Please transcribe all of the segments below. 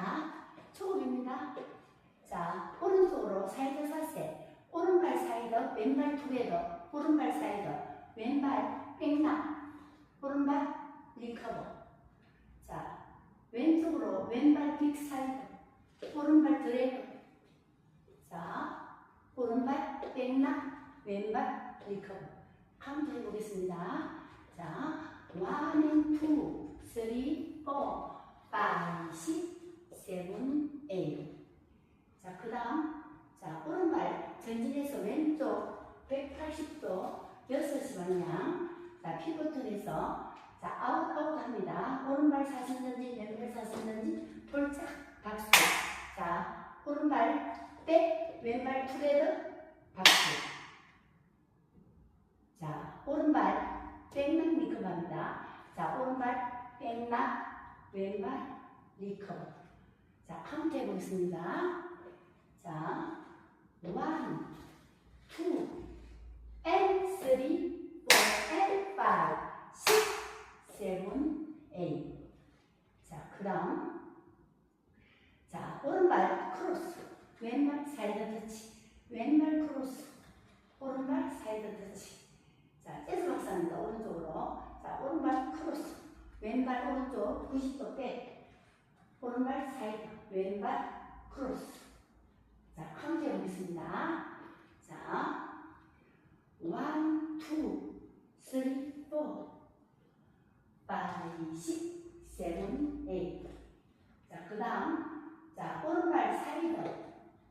초급입니다. 초급입니다. 자, 오른쪽으로 사이드 사세. 오른발 사이드, 왼발 투게더. 오른발 사이드, 왼발 백락. 오른발 리커버. 자, 왼쪽으로 왼발 빅 사이드. 오른발 드래그. 자, 오른발 백락, 왼발 리커버. 카운트 해보겠습니다. 자, one and two, three, four, five, six, seven, eight. 자, 그 다음, 자, 오른발 전진해서 왼쪽 180도 6시 방향. 자, 피부톤에서 자, 아웃, 아웃 합니다. 오른발 사선 전진, 왼발 사선 전진, 돌짝, 박수. 자, 오른발 백, 왼발 투게더, 박수. 자, 오른발 백락 리커버입니다. 자, 오른발 백락, 왼발 리커버. 자, 카운트 해보겠습니다. 자, one, two, and three, four, and five, six, seven, eight. 자, 그 다음. 자, 오른발 크로스, 왼발 사이드 터치, 왼발 크로스, 오른발 사이드 터치. 자, 재즈 박사입니다. 오른쪽으로. 자, 오른발 크로스, 왼발 오른쪽 90도 백, 오른발 사이드, 왼발 크로스. 자, 카운트 해보겠습니다. 자, one, two, three, four, five, six, seven, eight. 자, 그 다음, 자, 오른발 사이드,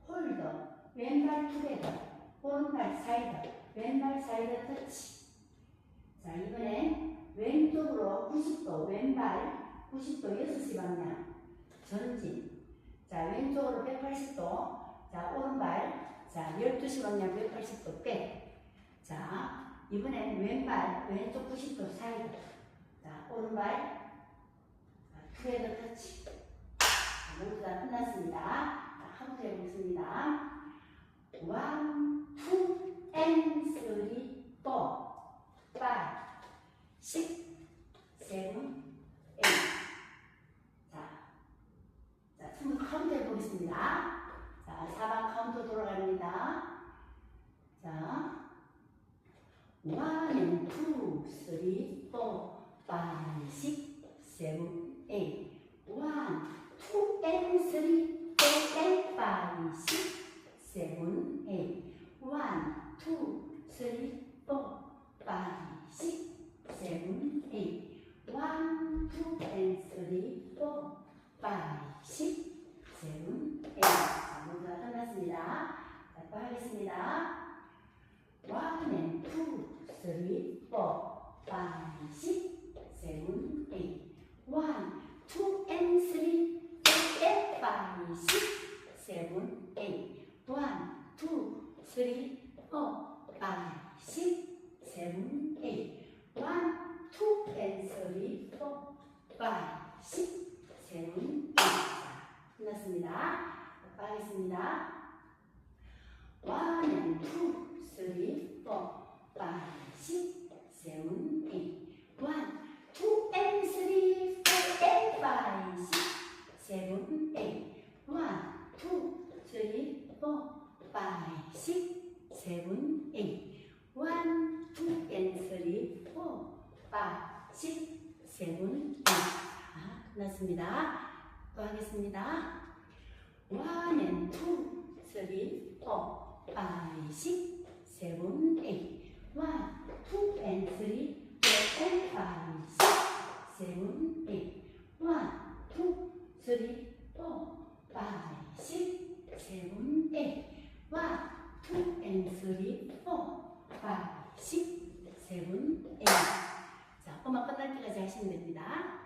홀더, 왼발 투게더, 오른발 사이드, 왼발 사이드 터치. 자, 이번엔 왼쪽으로 90도, 왼발 90도 6시 방향, 전진. 자, 왼쪽으로 180도, 자, 오른발, 자, 12시 방향 180도 백. 자, 이번엔 왼발, 왼쪽 90도 사이드. 자, 오른발, 자, 투헤더 터치. 자, 모두 다 끝났습니다. 자, 카운트 해보겠습니다. 원, 투, 앤, 쓰리, 포, 파이, 식, 세븐, 에잇. 자, 자, 춤을 카운트 해보겠습니다. 자, 4번 카운트 돌아갑니다. 자, one and two, three, four, five, six, seven, eight. one, two and three, four and five, six, seven, eight. one, two, three, four, five, six, seven, eight. one, two and three, four, five, six, seven, eight. 자, 모두 다 끝났습니다. 자, 또 하겠습니다. Three, four, five, six, seven, eight. one, two and three, four and five, six, seven, eight. one, two, three, four, five, six, seven, eight. one, two and three, four, five, six, seven, eight. 자, 끝났습니다. 또 하겠습니다. one and two, three, four, 끝났습니다. 또 하겠습니다. one and two, three, four, five, six, seven, eight. 자, 음악 끝날 때까지 하시면 됩니다.